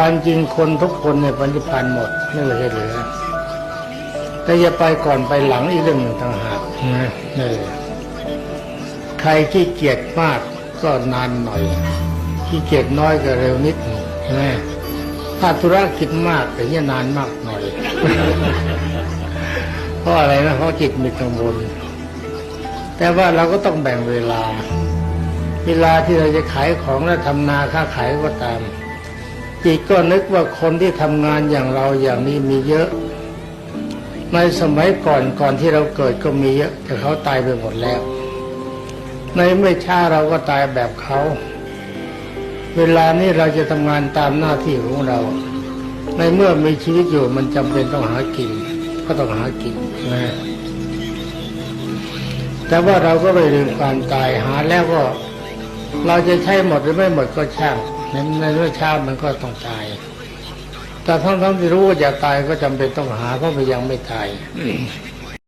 ความจริงคนทุกคนเนี่ยปฏิพันธ์หมดไม่เหลือเหลือ แต่อย่าไปก่อนไปหลังอีกเรื่องหนึ่งต่างหากนะเออใครขี้เกียจมากก็นานหน่อยขี้เกียจน้อยก็เร็วนิดหนึ่งใช่ไหมถ้าธุรกิจมากแต่เนี่ยนานมากหน่อย เพราะอะไรนะเพราะจิตมีกังวลแต่ว่าเราก็ต้องแบ่งเวลา เวลาที่เราจะขายของและทำนาค้าขายก็ตาม จิตก็นึกว่าคนที่ทำงานอย่างเราอย่างนี้มีเยอะ ในสมัยก่อนก่อนที่เราเกิดก็มีเยอะ แต่เขาตายไปหมดแล้ว ในไม่ช้าเราก็ตายแบบเขา เวลานี้เราจะทำงานตามหน้าที่ของเรา ในเมื่อมีชีวิตอยู่มันจำเป็นต้องหากิน ก็ต้องหากินนะแต่ว่าเราก็ไม่ลืมความตายหาแล้วก็ เราจะใช้หมดหรือไม่หมดก็ช่างในในเมื่อเช้ามันก็ต้องตาย แต่ทั้งทั้งที่รู้ว่าจะตายก็จำเป็นต้องหาเพราะมันยังไม่ตาย